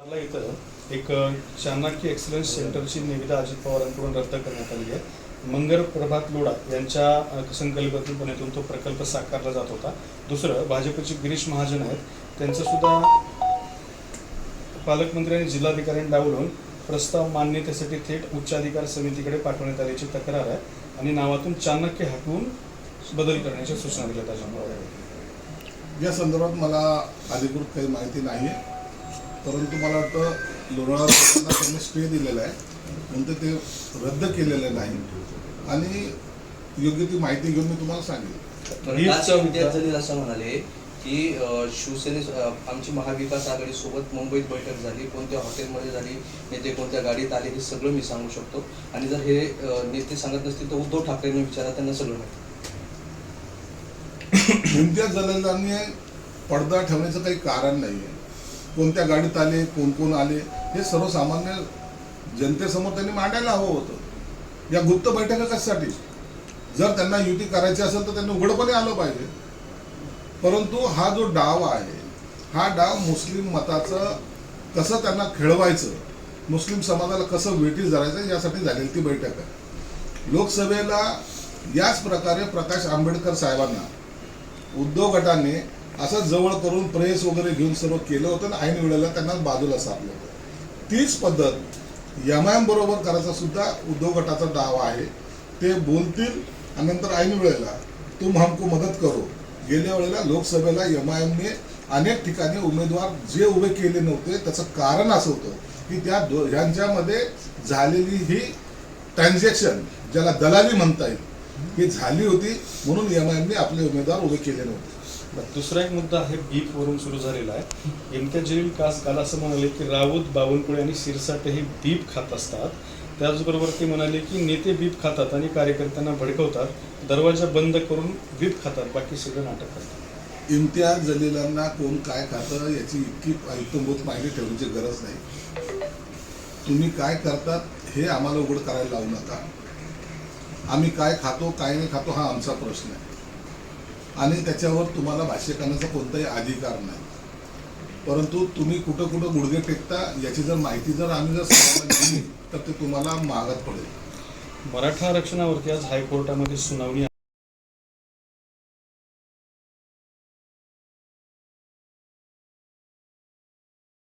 इथं एक चाणक्य एक्सलन्स सेंटरची निविदा अजित पवारांकडून रद्द करण्यात आली आहे. मंगर प्रभात लोढा यांच्या अ, संकल्पनेतून तो प्रकल्प साकारला जात होता. दुसरं भाजपचे गिरीश महाजन आहेत. त्यांचं सुद्धा पालकमंत्री आणि जिल्हाधिकाऱ्यांनी डावलून प्रस्ताव मान्यतेसाठी थेट उच्चाधिकार समितीकडे पाठवण्यात आल्याची तक्रार आहे आणि नावातून चाणक्य हटवून बदल करण्याच्या सूचना दिल्या त्याच्यामुळे या संदर्भात मला अधिकृत काही माहिती नाही आहे परंतु मला वाटतं लोणावळा त्यांनी स्टे दिलेला आहे. म्हणून ते रद्द केलेलं नाही. आणि योग्य ती माहिती घेऊन मी तुम्हाला सांगेन. इम्तियाज जलील असं म्हणाले की शिवसेने आमची महाविकास आघाडी सोबत मुंबईत बैठक झाली कोणत्या हॉटेलमध्ये झाली नेते कोणत्या गाडीत आले हे सगळं मी सांगू शकतो. आणि जर हे नेते सांगत नसतील तर उद्धव ठाकरेंनी विचारा त्यांना सगळं माहिती. इम्तियाज जलीलांनी पडदा ठेवण्याचं काही कारण नाही आहे कोणत्या गाडीत आले कोण कोण आले हे सर्वसामान्य जनतेसमोर त्यांनी मांडायला हवं होतं. या गुप्त बैठका कशासाठी जर त्यांना युती करायची असेल तर त्यांनी उघडपणे आलं पाहिजे. परंतु हा जो डाव आहे हा डाव मुस्लिम मताचं कसं त्यांना खेळवायचं मुस्लिम समाजाला कसं वेटी धरायचं यासाठी झालेली ती बैठक आहे. लोकसभेला याच प्रकारे प्रकाश आंबेडकर साहेबांना उद्धव गटाने असं जवळ करून प्रेस वगैरे घेऊन सर्व केलं होतं आणि ऐन वेळेला त्यांना बाजूला सापलं होतं. तीच पद्धत एम आय एम बरोबर करायचा सुद्धा उद्धव गटाचा दावा आहे. ते बोलतील आणि नंतर ऐन वेळेला तुम हमको मदत करो. गेल्या वेळेला लोकसभेला एम आय एमने अनेक ठिकाणी उमेदवार जे उभे केले नव्हते त्याचं कारण असं होतं की त्या दो ह्यांच्यामध्ये झालेली ही ट्रान्झॅक्शन ज्याला दलाली म्हणता येईल ही झाली होती म्हणून एम आय एमने आपले उमेदवार उभे केले नव्हते. दुसरा एक मुद्दा आहे बीप वरून सुरू झालेला आहे. इम्तियाज जलील कास काल असं म्हणाले की राऊत बावनकुळे आणि सिरसाटे हे बीप खात असतात. त्याचबरोबर ते म्हणाले की नेते बीप खातात आणि कार्यकर्त्यांना भडकवतात. दरवाजा बंद करून बीप खातात बाकी सगळं नाटक करतात. इम्तियाज जलीलांना कोण काय खातं याची इतकी इत्तमभूत माहिती ठेवण्याची गरज नाही. तुम्ही काय करतात हे आम्हाला उघड करायला लावू नका. आम्ही काय खातो काय नाही खातो हा आमचा प्रश्न आहे. आणि त्याच्यावर तुम्हाला भाष्य करण्याचा कोणताही अधिकार नाही. परंतु तुम्ही कुठं कुठं गुडघे टेकता याची जर माहिती जर आम्ही जर दिली तर ते तुम्हाला मागत पडेल. मराठा आरक्षणावरती आज हायकोर्टामध्ये सुनावणी